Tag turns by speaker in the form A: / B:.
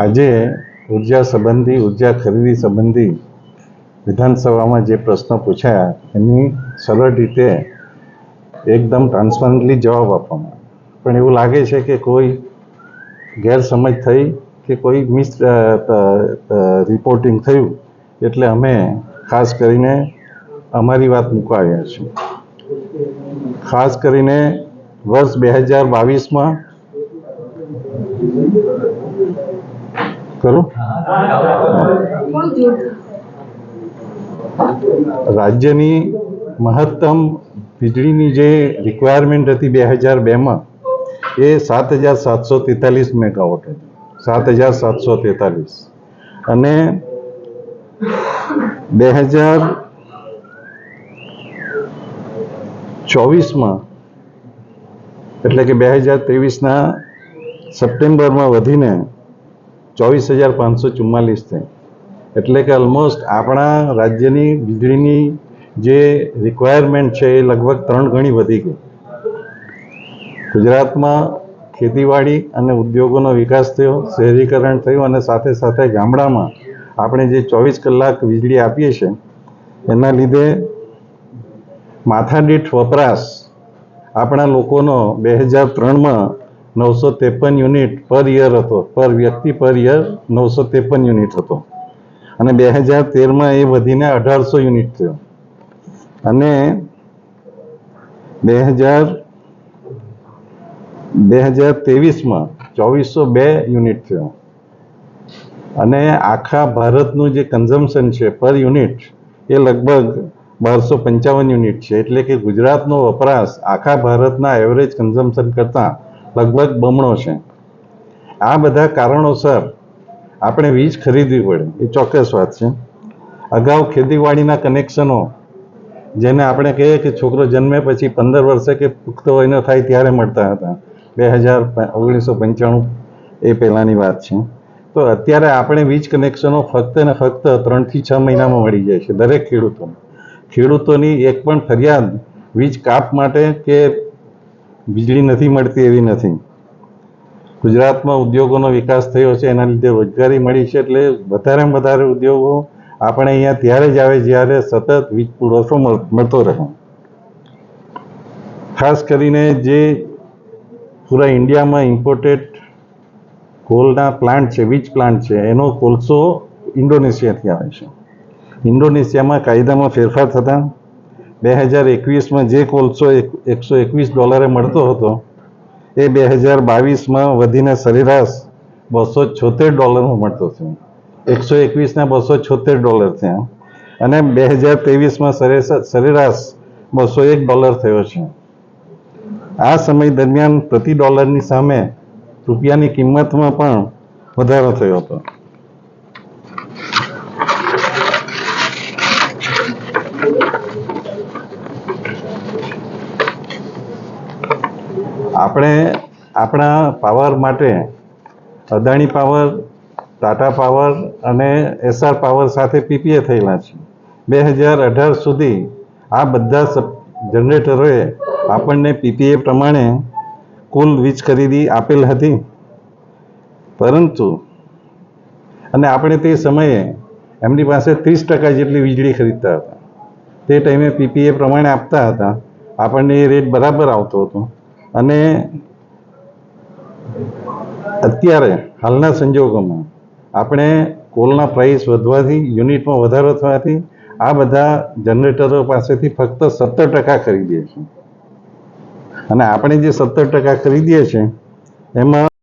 A: આજે ઊર્જા સંબંધી, ઊર્જા ખરીદી સંબંધી વિધાનસભામાં જે પ્રશ્નો પૂછાયા, એની સરળ રીતે એકદમ ટ્રાન્સપરન્ટલી જવાબ આપવામાં પણ એવું લાગે છે કે કોઈ ગેરસમજ થઈ કે કોઈ મિસ રિપોર્ટિંગ થયું, એટલે અમે ખાસ કરીને અમારી વાત મૂકવા આવ્યા છીએ. ખાસ કરીને વર્ષ બે હજાર બાવીસમાં કરું રાજ્યની મહત્તમ વીજળીની જે રિક્વાયરમેન્ટ હતી બે હજાર બેમાં એ સાત હજાર સાતસો તેતાલીસ મેગાવોટ હતી. સાત હજાર સાતસો તેતાલીસ. અને બે હજાર ચોવીસમાં એટલે કે બે હજાર ત્રેવીસના સપ્ટેમ્બરમાં વધીને ચોવીસ હજાર પાંચસો ચુમ્માલીસ થઈ એટલે કે ઓલમોસ્ટ આપણા રાજ્યની વીજળીની જે રિક્વાયરમેન્ટ છે એ લગભગ ત્રણ ગણી વધી ગઈ. ગુજરાતમાં ખેતીવાડી અને ઉદ્યોગોનો વિકાસ થયો, શહેરીકરણ થયું અને સાથે સાથે ગામડામાં આપણે જે ચોવીસ કલાક વીજળી આપીએ છીએ, એના લીધે માથાદીઠ વપરાશ આપણા લોકોનો બે હજાર ત્રણમાં નવસો ત્રેપન યુનિટ પર યર હતો. પર વ્યક્તિ પર યર નવસો ત્રેપન યુનિટ હતો. અને બે હજાર તેરમાં એ વધીને અઢારસો યુનિટ થયો. અને બે હજાર બે હજાર ત્રેવીસમાં ચોવીસો બે યુનિટ થયો. અને આખા ભારતનું જે કન્ઝમ્પશન છે પર યુનિટ એ લગભગ બારસો પંચાવન યુનિટ છે. એટલે કે ગુજરાતનો વપરાશ આખા ભારતના એવરેજ કન્ઝમ્પશન કરતાં લગભગ બમણો છે. આ બધા કારણોસર આપણે વીજ ખરીદવી પડે. એ ચોક્કસ વાત છે. અગાઉ ખેતીવાડીના કનેક્શનો, જેને આપણે કહીએ કે છોકરો જન્મે પછી પંદર વર્ષે કે પુખ્ત વયનો થાય ત્યારે મળતા હતા. બે હજાર ઓગણીસો પંચાણું એ પહેલાંની વાત છે. તો અત્યારે આપણે વીજ કનેક્શનો ફક્ત ને ફક્ત ત્રણથી છ મહિનામાં મળી જાય છે દરેક ખેડૂતોને. ખેડૂતોની એક પણ ફરિયાદ વીજ કાપ માટે કે વીજળી નથી મળતી એવી નથી. ગુજરાતમાં ઉદ્યોગોનો વિકાસ થયો છે, એના લીધે રોજગારી મળી છે એટલે વધારે વધારે ઉદ્યોગો આપણે અહીંયા ત્યારે જ આવે જ્યારે સતત વીજ પુરવઠો મળતો રહે. ખાસ કરીને જે પૂરા ઇન્ડિયામાં ઇમ્પોર્ટેડ કોલના પ્લાન્ટ છે, વીજ પ્લાન્ટ છે, એનો કોલસો ઇન્ડોનેશિયાથી આવે છે. ઇન્ડોનેશિયામાં કાયદામાં ફેરફાર થતાં બે હજાર એકવીસમાં જે કોલસો એક, એકસો એકવીસ ડોલરે મળતો હતો, એ બે હજાર બાવીસમાં વધીને સરેરાશ બસો છોતેર ડોલરમાં મળતો થયો. એકસો એકવીસના બસો છોતેર ડોલર થયા. અને બે હજાર ત્રેવીસમાં સરેરાશ બસો એક ડોલર થયો છે. આ સમય દરમિયાન પ્રતિ ડોલરની સામે રૂપિયાની કિંમતમાં પણ વધારો થયો હતો. આપણે આપણા પાવર માટે અદાણી પાવર, ટાટા પાવર અને એસઆર પાવર સાથે પીપીએ થયેલા છે. બે હજાર અઢાર સુધી આ બધા જનરેટરોએ આપણને પીપીએ પ્રમાણે કુલ વીજ ખરીદી આપેલ હતી. પરંતુ અને આપણે તે સમયે એમની પાસે ત્રીસ ટકા જેટલી વીજળી ખરીદતા હતા. તે ટાઈમે પીપીએ પ્રમાણે આપતા હતા. આપણને એ રેટ બરાબર આવતો હતો. અને અત્યારે હાલના સંજોગોમાં આપણે કોલના પ્રાઇસ વધવાથી યુનિટમાં વધારો થવાથી, આ બધા જનરેટરો પાસેથી ફક્ત સત્તર ટકા ખરીદીએ છીએ. અને આપણે જે સત્તર ટકા ખરીદીએ છીએ, એમાં